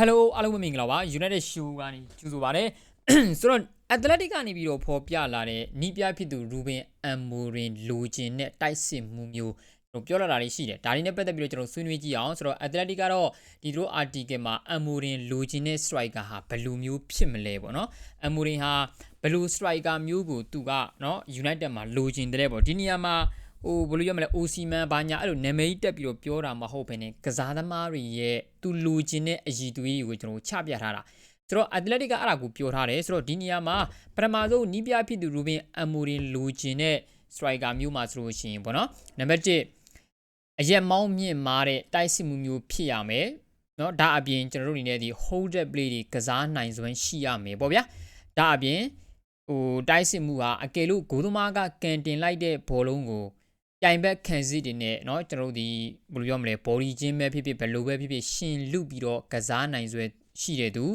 Hello အားလုံးပဲမင်္ဂလာပါ United Show ကနေကြိုဆိုပါရစေဆိုတော့ Athletic ကနေပြီးတော့ဖော်ပြလာတဲ့နီးပြဖြစ်သူ Ruben Amorim လိုချင်တဲ့တိုက်စစ်မှုမျိုးတို့ပြောလာတာတွေရှိတယ်ဒါတွေနဲ့ပတ်သက်ပြီးတော့ကျွန်တော်ဆွေးနွေးကြည့်အောင်ဆိုတော့ Athletic ကတော့ဒီတို့ article မှာ Amorim လိုချင်တဲ့ striker ဟာဘယ်လိုမျိုးဖြစ်မလဲပေါ့နော် Amorim ဟာဘယ်လို striker မျိုးကိုသူကနော် United မှာလိုချင်တဲ့ပေါ့ဒီနေရာမှာ ဟိုဘယ်လိုရမလဲအိုစီမန်ဘာညာအဲ့လိုနာမည်တက်ပြီးတော့ပြောတာမဟုတ်ဘဲねကစားသမားတွေရဲ့သူလိုချင်တဲ့အည်သွေးတွေကိုကျွန်တော်ချပြထားတာဆိုတော့ athletic ကအဲ့ဒါကိုပြောထားတယ်ဆိုတော့ဒီနေရာမှာပထမဆုံးနီးပြဖြစ်သူ Ruben Amorim လိုချင်တဲ့ striker မျိုးမှာဆိုလို့ရှိရင်ပေါ့နော်နံပါတ်1အရက်မောင်းမြင့်မားတဲ့တိုက်စစ်မှုမျိုးဖြစ်ရမယ်เนาะဒါအပြင်ကျွန်တော်တို့အနေနဲ့ဒီ hold up play တွေကစားနိုင်စွမ်းရှိရမယ်ပေါ့ဗျာဒါအပြင်ဟိုတိုက်စစ်မှုဟာအကယ်လို့ဂိုးသမားကကန်တင်လိုက်တဲ့ဘောလုံးကို ပြိုင်ဘက်ခံစစ်တွေနဲ့เนาะကျွန်တော်တို့ဒီဘယ်လိုပြောမလဲ body ချင်းပဲဖြစ်ဖြစ်ဘယ်လိုပဲဖြစ်ဖြစ်ရှင်လူပြီးတော့ကစားနိုင်စွဲရှိတဲ့သူ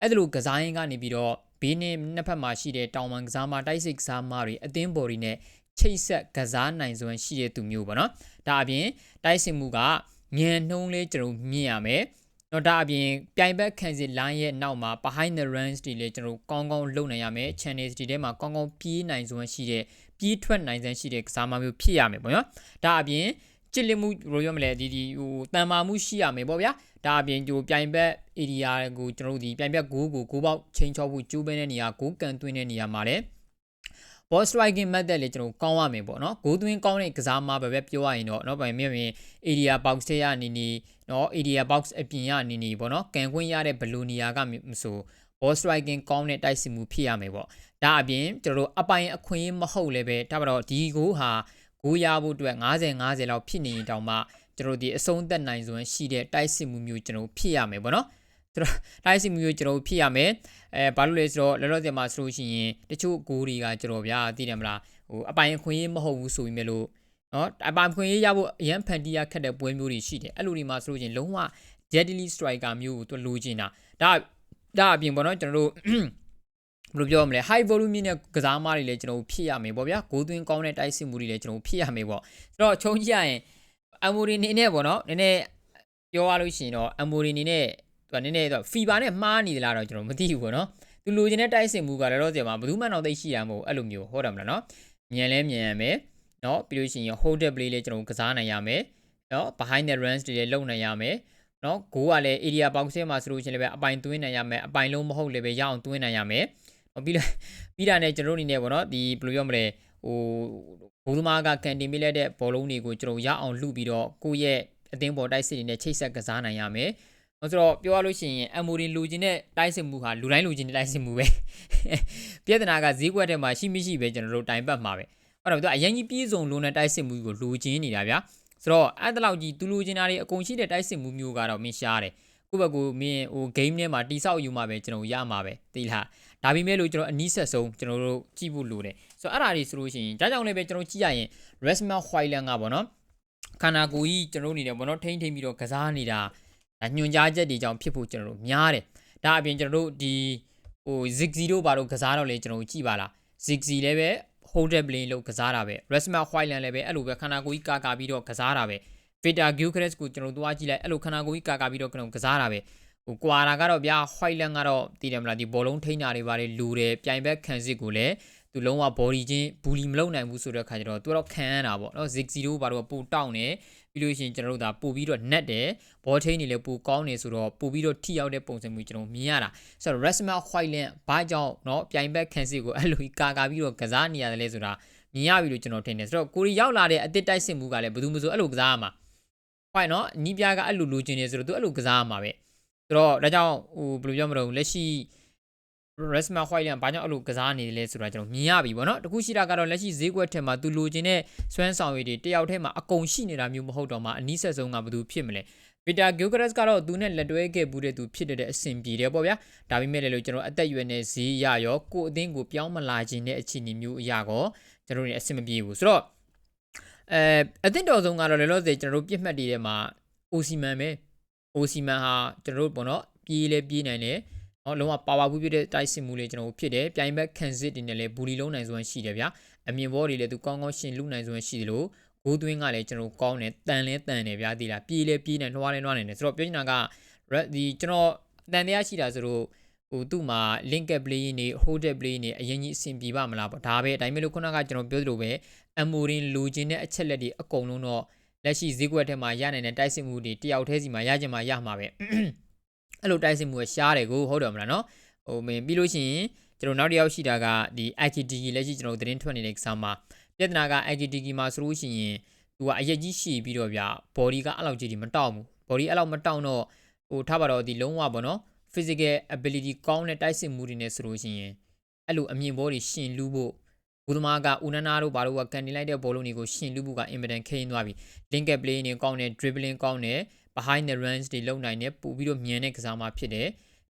အဲ့ဒါလိုကစားရင်ကနေပြီးတော့ဘေးနဲ့နှစ်ဖက်မှာရှိတဲ့တောင်ပန်ကစားမတိုက်စစ်ကစားမတွေအသင်း body နဲ့ချိတ်ဆက်ကစားနိုင်စွမ်းရှိတဲ့သူမျိုးပေါ့နော်ဒါအပြင်တိုက်စစ်မှုကညံနှုံးလေးကျွန်တော်မြင်ရမယ် တော့ဒါအပြင်ပြိုင်ဘက်ခံစစ် line ရဲ့နောက်မှာ behind the runs တွေလည်းကျွန်တော်ကောင်းကောင်းလုပ်နိုင်ရမယ် channels တွေထဲမှာကောင်းကောင်းပြေးနိုင်စွမ်းရှိတဲ့ပြေးထွက်နိုင်စွမ်းရှိတဲ့ကစားမမျိုးဖြစ်ရမယ်ပေါ့နော်ဒါအပြင်ကြစ်လစ်မှုလိုရမလဲဒီဒီဟိုတန်မာမှုရှိရမယ်ပေါ့ဗျာဒါအပြင်ဒီပြိုင်ဘက် area ကိုကျွန်တော်တို့ဒီပြိုင်ဘက်ဂိုးကိုဂိုးပေါက်ချိန်ချောဖို့ကြိုးပမ်းတဲ့နေရာဂိုးကန်သွင်းတဲ့နေရာမှာလည်း ဘော့စထရိုက်ကင်မက်သက်လေးကျွန်တော်ကောင်းရမယ်ပေါ့နော်ဂိုးသွင်းကောင်းတဲ့ကစားမှာပဲပဲပြောရရင်တော့နော်ဗမာမြန်မြန် area box ထဲရနီနီနော် area box အပြင်ရနီနီပေါ့နော်ကန်ခွင့်ရတဲ့ဘလူနီယာကမဆို ball striking ကောင်းတဲ့တိုက်စစ်မှုဖြစ်ရမယ်ပေါ့ဒါအပြင်ကျွန်တော်တို့အပိုင်အခွင့်မဟုတ်လည်းပဲဒါပေတော့ဒီကိုဟာဂိုးရဖို့အတွက်90 90လောက်ဖြစ်နေရင်တောင်မှကျွန်တော်ဒီအဆုံးသက်နိုင်စွမ်းရှိတဲ့တိုက်စစ်မှုမျိုးကျွန်တော်ဖြစ်ရမယ်ပေါ့နော် ဆိုတော့တိုက်စစ်မှုမျိုးကျွန်တော်ဖြစ်ရမယ်အဲဘာလို့လဲဆိုတော့လောလောဆယ်မှာဆိုလို့ရှိရင်တချို့ဂိုးတွေကကျွန်တော်ဗျာသိတယ်မလားဟိုအပိုင်အခွင့်မဟုတ်ဘူးဆိုပြီးမြဲလို့နော်အပိုင်ခွင့်ရဖို့အရန်ဖန်တီးရခက်တဲ့ပွဲမျိုးတွေရှိတယ်အဲ့လိုတွေမှာဆိုလို့ရှိရင်လုံးဝ deadly striker မျိုးကိုသူလိုချင်တာဒါဒါအပြင်ပေါ့နော်ကျွန်တော်တို့ဘယ်လိုပြောမလဲ high volume နဲ့ကစားမတွေလည်းကျွန်တော်ဖြစ်ရမယ်ပေါ့ဗျာဂိုးသွင်းကောင်းတဲ့တိုက်စစ်မှုတွေလည်းကျွန်တော်ဖြစ်ရမယ်ပေါ့ဆိုတော့ချုံကြည့်ရရင်အမိုရီနေနဲ့ပေါ့နော်နည်းနည်းပြောရလို့ရှိရင်တော့အမိုရီနေနဲ့ သူကနည်းနည်းတော့ဖီဘာနဲ့မှားနေသလားတော့ကျွန်တော်မသိဘူးပေါ့နော်သူလိုချင်တဲ့တိုက်စစ်မှုကလည်းတော့ဒီမှာဘယ်သူမှတော့သိရှိရမဟုတ်အဲ့လိုမျိုးဟုတ်တယ်မလားနော်မြန်လဲမြန်ရမယ်နော်ပြီးလို့ရှိရင် hold up play လေးကျွန်တော်ကစားနိုင်ရမယ်နော် behind the runs တွေလည်းလုပ်နိုင်ရမယ်နော်ဂိုးကလည်း area box ထဲမှာဆိုလို့ရှိရင်လည်းအပိုင်သွင်းနိုင်ရမယ်အပိုင်လုံးမဟုတ်လည်းပဲရအောင်သွင်းနိုင်ရမယ်ပြီးတော့ပြီးတာနဲ့ကျွန်တော်အနေနဲ့ပေါ့နော်ဒီဘယ်လိုပြောမလဲဟိုဘိုးသမားကကန်တင်မိလိုက်တဲ့ဘောလုံးတွေကိုကျွန်တော်ရအောင်လှုပ်ပြီးတော့ကိုယ့်ရဲ့အသင်းပေါ်တိုက်စစ်တွေနဲ့ချိတ်ဆက်ကစားနိုင်ရမယ်။ ဆိုတော့ပြောရလို့ရှိရင်အမိုရင်လူချင်းတဲ့တိုက်စစ်မှုဟာလူတိုင်းလူချင်းတဲ့တိုက်စစ်မှုပဲ။ပြဿနာကဈေးကွက်ထဲမှာရှိမရှိပဲကျွန်တော်တို့တိုင်ပတ်မှာပဲ။အဲ့တော့သူကအရင်ကြီးပြေးစုံလုံးတဲ့တိုက်စစ်မှုကိုလူချင်းနေတာဗျာ။ဆိုတော့အဲ့တလောက်ကြီးသူလူချင်းတာတွေအကုန်ရှိတဲ့တိုက်စစ်မှုမျိုးကတော့မင်းရှားတယ်။ကိုယ့်ဘက်ကိုမင်းဟို game ထဲမှာတိဆောက်ယူမှာပဲကျွန်တော်ရမှာပဲသိလား။ဒါပေမဲ့လို့ကျွန်တော်အနီးဆက်ဆုံးကျွန်တော်တို့ကြည့်ဖို့လိုတယ်။ဆိုတော့အဲ့ဒါတွေဆိုလို့ရှိရင်ဒါကြောင့်လည်းပဲကျွန်တော်ကြည့်ရရင် Resma Hoyland ကပေါ့နော်ခန္ဓာကိုယ်ကြီးကျွန်တော်နေတယ်ပေါ့နော်ထိမ့်ထိမ့်ပြီးတော့ကစားနေတာ ဒါညွန်ကြားချက်တွေကြောင့်ဖြစ်ဖို့ကျွန်တော်တို့များတယ်ဒါအပြင်ကျွန်တော်တို့ဒီဟို Ziggy တို့ဘာလို့ကစားတော့လဲကျွန်တော်တို့ကြည့်ပါလား Ziggy လည်းပဲ holder plane လို့ကစားတာပဲ Resma Hoyland လည်းပဲအဲ့လိုပဲခန္ဓာကိုယ်ကြီးကာကာပြီးတော့ကစားတာပဲ Vita Gilchrist ကိုကျွန်တော်တို့သွားကြည့်လိုက်အဲ့လိုခန္ဓာကိုယ်ကြီးကာကာပြီးတော့ကျွန်တော်ကစားတာပဲဟိုကွာတာကတော့ဗျာ Hoyland ကတော့တည်တယ်မလားဒီဘောလုံးထိန်းတာတွေပါလေလူတယ်ပြိုင်ဘက်ခံစစ်ကိုလည်း သူလုံးဝ body ချင်းဘူလီမလုပ်နိုင်ဘူးဆိုတဲ့ခါကျတော့သူတော့ခံရတာပေါ့နော် Ziggy တို့ဘာလို့ပိုတောက်နေပြီးလို့ရှိရင်ကျွန်တော်တို့ဒါပို့ပြီးတော့ net တယ်ဘောထိန်းနေလဲပိုကောင်းနေဆိုတော့ပို့ပြီးတော့ထိရောက်တဲ့ပုံစံမျိုးကျွန်တော်မြင်ရတာဆိုတော့ Resma Whiteland ဘာကြောင့်เนาะပြိုင်ဘက်ခံစစ်ကိုအဲ့လိုကာကာပြီးတော့ကစားနေရတယ်လဲဆိုတာမြင်ရပြီလို့ကျွန်တော်ထင်တယ်ဆိုတော့ကိုရီရောက်လာတဲ့အစ်စ်တိုက်စစ်မှုကလည်းဘယ်သူမှမဆိုအဲ့လိုကစားရမှာဟုတ်เนาะနီးပြားကအဲ့လိုလိုချင်နေဆိုတော့သူအဲ့လိုကစားရမှာပဲဆိုတော့ဒါကြောင့်ဟိုဘယ်လိုပြောမလို့လက်ရှိ Resma Whiteland ဘာကြောင့်အဲ့လိုကစားနေလဲဆိုတာကျွန်တော်မြင်ရပြီပေါ့နော်တခုရှိတာကတော့လက်ရှိဈေးကွက်ထဲမှာသူလိုချင်တဲ့စွမ်းဆောင်ရည်တွေတယောက်ထဲမှာအကုန်ရှိနေတာမျိုးမဟုတ်တော့မှအနည်းဆက်ဆုံးကဘယ်သူဖြစ်မလဲဗီတာဂိုဂရက်စ်ကတော့သူနဲ့လက်တွဲခဲ့ဘူးတဲ့သူဖြစ်တဲ့အဆင်ပြေတယ်ပေါ့ဗျာဒါပေမဲ့လည်းကျွန်တော်အသက်အရွယ်နဲ့ဈေးရရောကိုအသင်းကိုပြောင်းမလာခြင်းတဲ့အခြေအနေမျိုးအရာကောကျွန်တော်တို့အဆင်မပြေဘူးဆိုတော့အဲအသင်းတော်ဆုံးကတော့လည်းလို့ဆိုကျွန်တော်တို့ပြစ်မှတ်တွေထဲမှာအိုစီမန်ပဲအိုစီမန်ဟာကျွန်တော်တို့ပေါ့နော်ပြေးလဲပြေးနိုင်တယ် နော်လုံးဝပါဝါဘူးပြတဲ့တိုက်စစ်မှုလေးကျွန်တော်ဖြစ်တယ်ပြိုင်ဘက်ခံစစ်တွေနဲ့လည်းဘူလီလုံးနိုင်စွမ်းရှိတယ်ဗျာအမြင်ဘောတွေလည်းသူကောင်းကောင်းရှင်လူနိုင်စွမ်းရှိတယ်လို့ဂိုးသွင်းကလည်းကျွန်တော်ကောင်းတယ်တန်လဲတန်တယ်ဗျာဒီလားပြေးလဲပြေးနေနှွားလဲနှွားနေတယ်ဆိုတော့ပြောချင်တာကဒီကျွန်တော်တန်တရားရှိတာဆိုတော့ဟိုသူ့မှာ link play နေ hold play နေအရင်ကြီးအဆင်ပြေပါမလားပေါ့ဒါပဲဒါပေမဲ့လို့ခုနကကျွန်တော်ပြောသလိုပဲ amorin လိုချင်တဲ့အချက်လက်တွေအကုန်လုံးတော့လက်ရှိဈေးကွက်ထဲမှာရနိုင်တဲ့တိုက်စစ်မှုတွေတယောက်တည်းစီမှာရကြမှာရမှာပဲ အဲ့လိုတိုက်စစ်မှုကရှားတယ်ကိုဟုတ်တယ်မလားနော်ဟိုမင်းပြီးလို့ရှိရင်ကျွန်တော်နောက်တစ်ယောက်ရှိတာကဒီ IKTG လက်ရှိကျွန်တော်သတင်းထွက်နေတဲ့ exam မှာပြဿနာက IKTG မှာဆိုလို့ရှိရင်သူကအရက်ကြီးရှည်ပြီးတော့ဗျ body ကအဲ့လောက်ကြီးဒီမတောက်ဘူး body အဲ့လောက်မတောက်တော့ဟိုထားပါတော့ဒီလုံးဝပေါ့နော် physical ability ကောင်းတဲ့တိုက်စစ်မှုတွေနဲ့ဆိုလို့ရှိရင်အဲ့လိုအမြင်ဘောတွေရှင်လူဖို့ဘုသမားကဦးနနာတို့ဘာလို့ကကန်နေလိုက်တဲ့ဘောလုံးတွေကိုရှင်လူဖို့ကအင်မတန်ခိန်းသွားပြီ link play နေကောင်းတယ် dribbling ကောင်းတယ် behind the runs တွေလုံနိုင်တယ်ပို့ပြီးတော့မြန်တဲ့ကစားမဖြစ်တယ်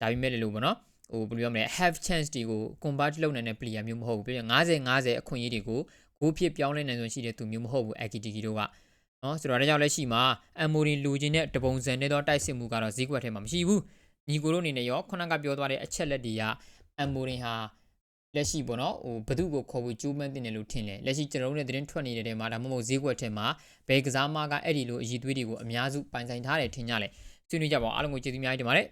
ဒါပေမဲ့လည်းလို့ပေါ့နော်ဟိုဘယ်လိုပြောမလဲ have chance တွေကို convert လုပ်နိုင်တဲ့ player မျိုးမဟုတ်ဘူးပြည့်50 50အခွင့်အရေးတွေကိုဂိုးဖြစ်ပြောင်းလဲနိုင်စွမ်းရှိတဲ့သူမျိုးမဟုတ်ဘူး AKTG တို့ကနော်ဆိုတော့ဒါကြောင့်လက်ရှိမှာ Amorin လူချင်းတဲ့တပုံစံနဲ့တော့တိုက်စစ်မှုကတော့ဈေးကွက်ထဲမှာမရှိဘူးညီကိုတို့အနေနဲ့ရောခုနကပြောသွားတဲ့အချက်လက်တွေက Amorin ဟာ လက်ရှိပေါ့နော်ဟိုဘသူ့ကိုခေါ်ဖို့ကြိုးပမ်းတင်တယ်လို့ထင်တယ်လက်ရှိကျွန်တော်တို့နဲ့သတင်းထွက်နေတဲ့တဲမှာဒါမှမဟုတ်ဈေးကွက်ထဲမှာဘယ်ကစားမကအဲ့ဒီလိုအည်သွေးတွေကိုအများစုပိုင်ဆိုင်ထားတယ်ထင်ကြလဲဆွေးနွေးကြပါအောင်အားလုံးကိုကျေးဇူးအများကြီးတင်ပါတယ်